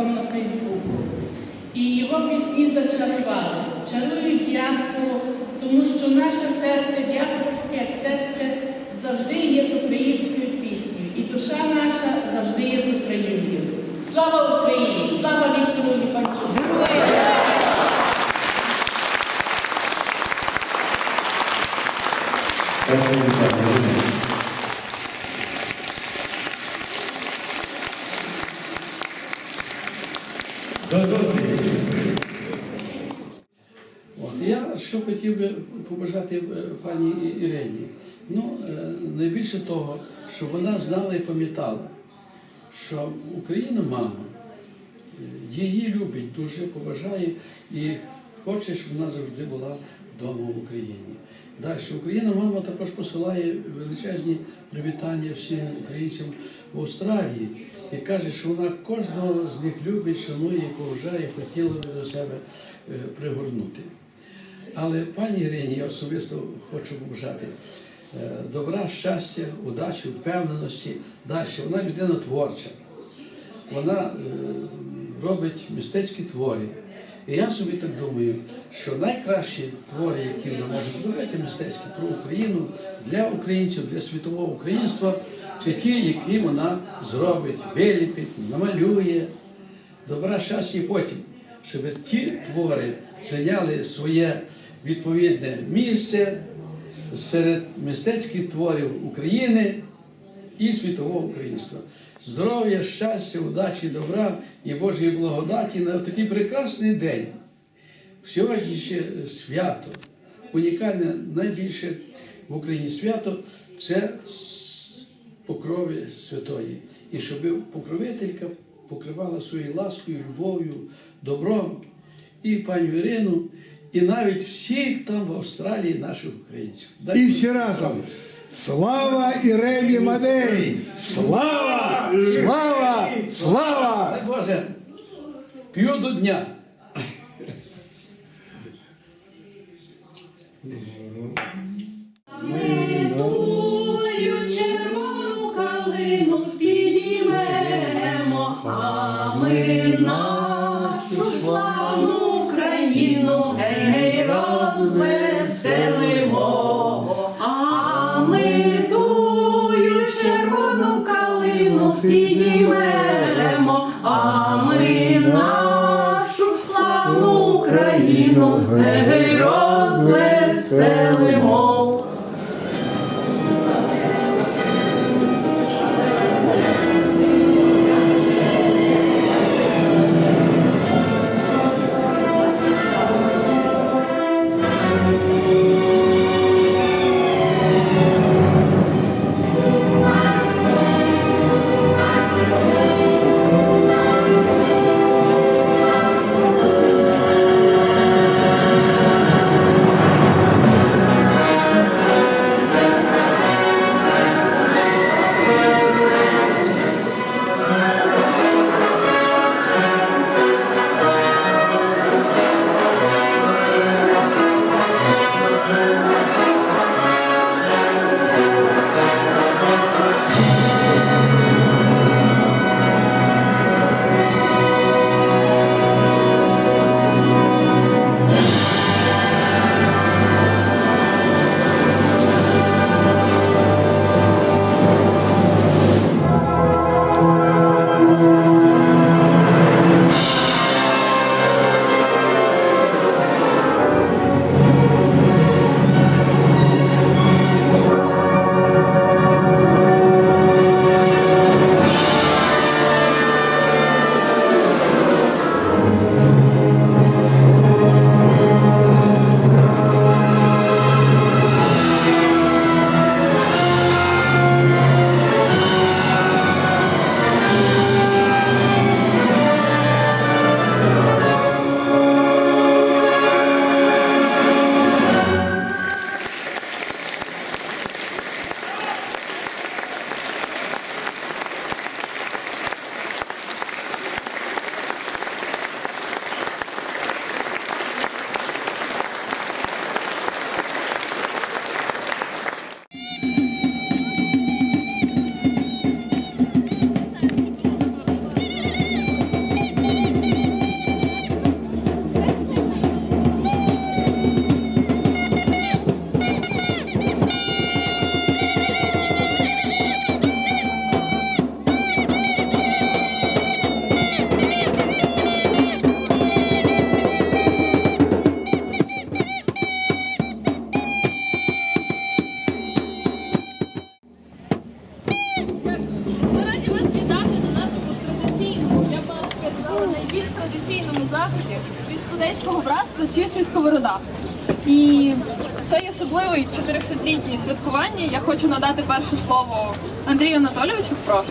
на Фейсбуку. І його пісні зачарували, чарують діаспору, тому що наше серце, діаспорське серце завжди є з українською піснею, і душа наша завжди є з Україною. Слава Україні! Слава Віктору Ліфанчуку! Героям! Спасибо, пане Ірина. До зустрічі. От, я що хотів би побажати е, пані Ірині. Ну, е, найбільше того, щоб вона знала і пам'ятала, що Україна мама, е, її любить, дуже поважає і хоче, щоб вона завжди була вдома в Україні. Далі Україна мама також посилає величезні привітання всім українцям в Австралії і каже, що вона кожного з них любить, шанує поважає, хотіла би до себе пригорнути. Але пані Ірині, я особисто хочу побажати е, добра, щастя, удачі, впевненості. Далі вона людина творча. Вона е, робить мистецькі твори. І я собі так думаю, що найкращі твори, які вона може зробити, мистецькі про Україну для українців, для світового українства, це ті, які вона зробить, виліпить, намалює. Добра щастя і потім, щоб ті твори зайняли своє відповідне місце серед мистецьких творів України і світового українства. Здоров'я, щастя, удачі, добра і Божої благодаті на такий прекрасний день. Сьогоднішнє свято унікальне найбільше в Україні свято це покрови святої. І щоб покровителька покривала своєю ласкою, любов'ю, добром і пані Ірину, і навіть всіх там в Австралії наших українців. Дай І всі разом. Слава Ірені Мадей! Слава! Слава! Слава! Дай Боже, п'ю до дня. Тую червону калину підіймемо, а ми нашу від студентського братства «Чистий сковорода. І цей особливий 400-літній святкування я хочу надати перше слово Андрію Анатолійовичу. Прошу.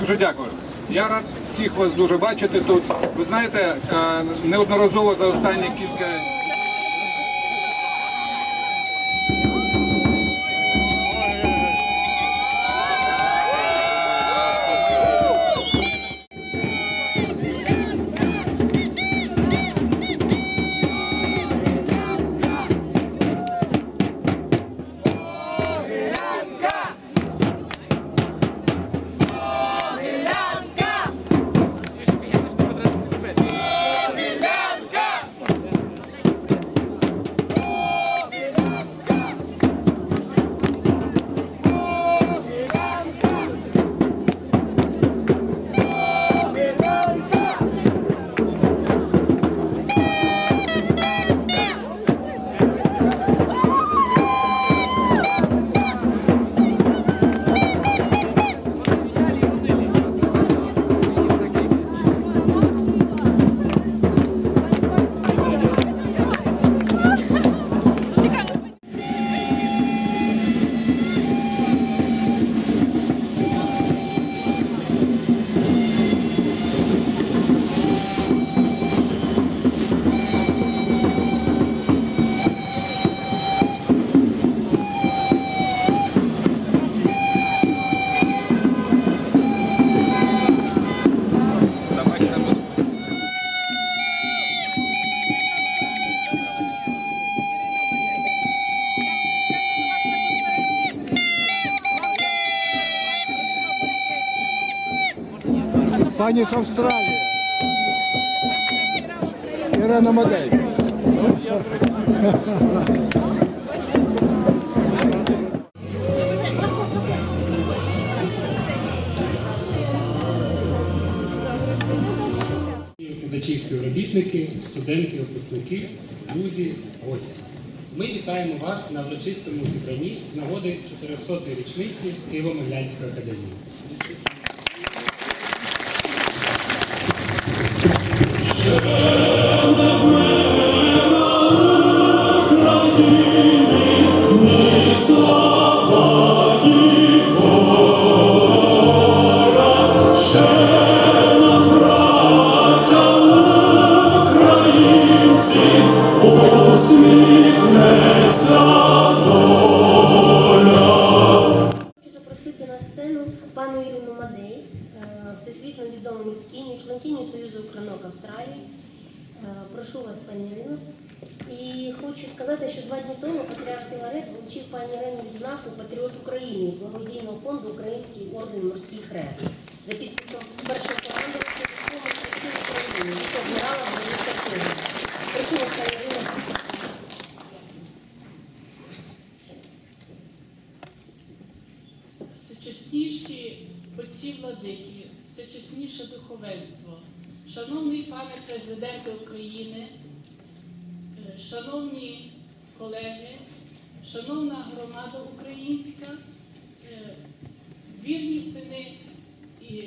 Дуже дякую. Я рад всіх вас дуже бачити тут. Ви знаєте, е, неодноразово за останні кілька. Пані з Австралії. Ірена Мадей. викладачі, співробітники, студенти, випускники, друзі, гості. Ми вітаємо вас на урочистому зібранні з нагоди 400-ї річниці Києво-Могилянської академії. Хочу Прошу вас, пані Ірино. І хочу сказати, що два дні тому патріарх Філарет вручив пані Ірені відзнаку Патріот України благодійного фонду Український орден Морський Хрест за підписом першого командувача військового сил України, віце-адмірала Бориса Києва. Прошу вас, пані Ірино. Всечесніші отці владики, всечесніше духовенство, шановний пане президенте України, е, шановні колеги, шановна громада українська, е, вірні сини і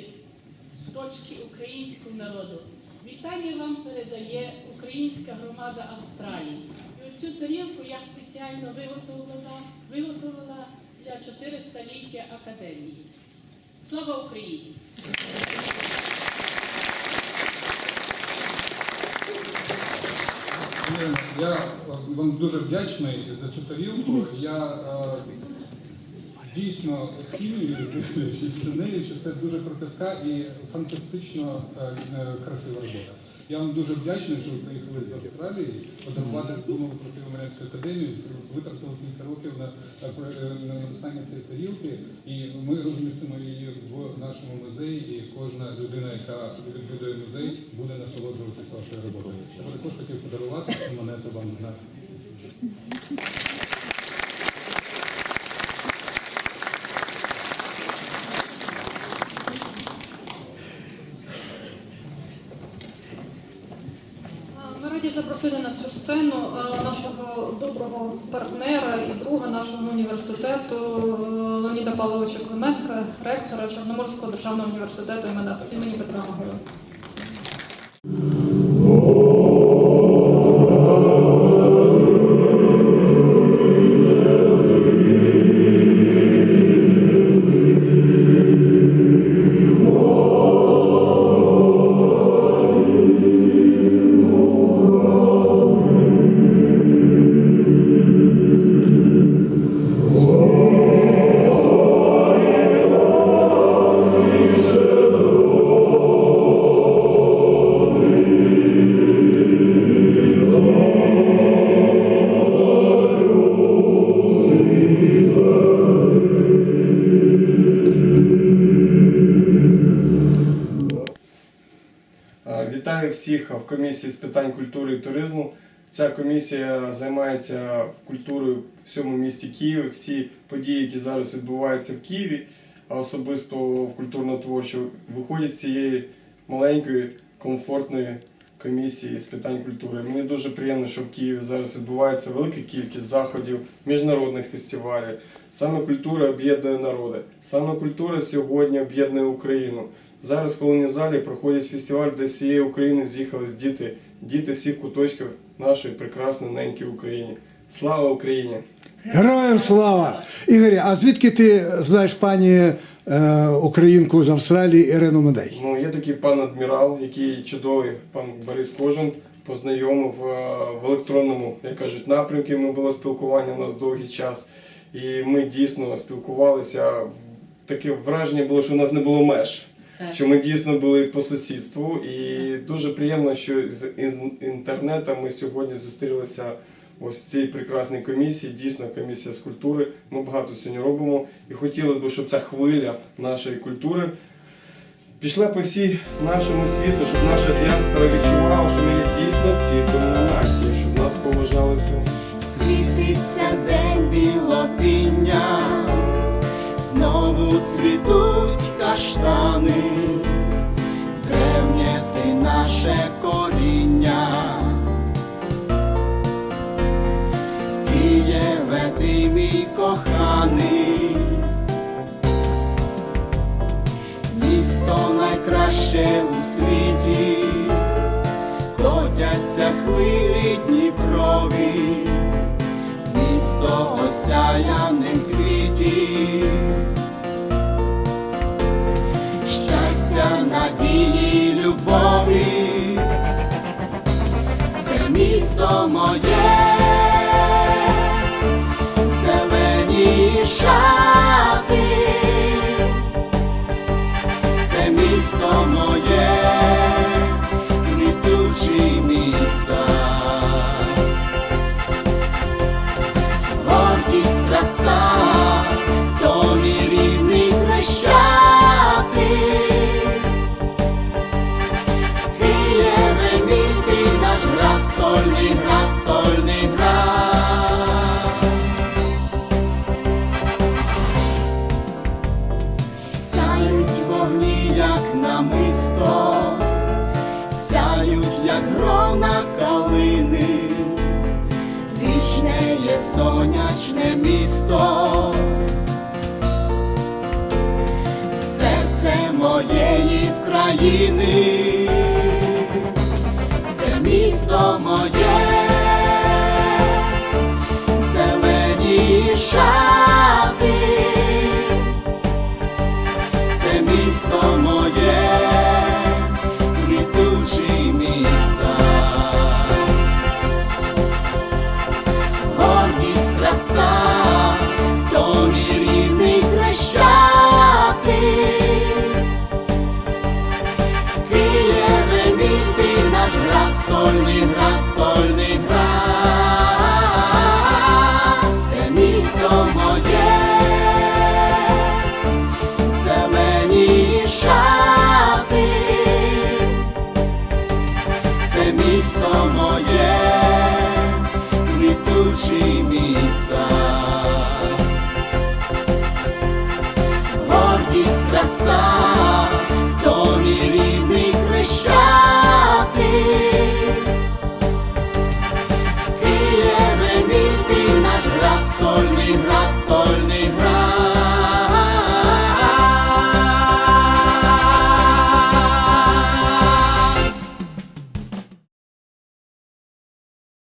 дочки українського народу. Вітання вам передає українська громада Австралії. І оцю тарілку я спеціально виготовила, виготовила для 400-ліття Академії. Слава Україні! Я вам дуже вдячний за цю тарілку. Я е, дійсно дивлячись на що це дуже кропітка і фантастично е, е, красива робота. Я вам дуже вдячний, що ви приїхали з Австралії, подарувати думав про Києво-Маріанську академію, витратили кілька років на, на написання цієї тарілки, і ми розмістимо її в нашому музеї, і кожна людина, яка відвідує музей, буде насолоджуватися вашою роботою. Я також хотів подарувати цю монету вам знак. Ми запросили на цю сцену е, нашого доброго партнера і друга нашого університету е, Леоніда Павловича Клименка, ректора Чорноморського державного університету імені Петра Могили. Туризму. Ця комісія займається культурою в всьому місті Києві. Всі події, які зараз відбуваються в Києві, а особисто в культурно-творчо, виходять з цієї маленької, комфортної комісії з питань культури. Мені дуже приємно, що в Києві зараз відбувається велика кількість заходів, міжнародних фестивалів. Саме культура об'єднує народи. Саме культура сьогодні об'єднує Україну. Зараз в колонній залі проходить фестиваль, де з всієї України з'їхались діти, діти всіх куточків нашої прекрасної неньки України. Слава Україні! Героям слава! Ігорі, а звідки ти знаєш пані е, українку з Австралії Ірину Мадей? Ну, є такий пан адмірал, який чудовий, пан Борис Кожин, познайомив е, в електронному, як кажуть, напрямку. Ми було спілкування у нас довгий час. І ми дійсно спілкувалися. Таке враження було, що у нас не було меж що ми дійсно були по сусідству. І так. дуже приємно, що з інтернету ми сьогодні зустрілися ось в цій прекрасній комісії, дійсно комісія з культури. Ми багато сьогодні робимо. І хотілося б, щоб ця хвиля нашої культури пішла по всій нашому світу, щоб наша діаспора відчувала, що ми є дійсно ті нації, щоб нас поважали всього. Світиться день білобі тут цвітуть каштани, древнє ти наше коріння, Києве ти мій коханий, місто найкраще у світі, котяться хвилі Дніпрові, місто осяяним квітів. only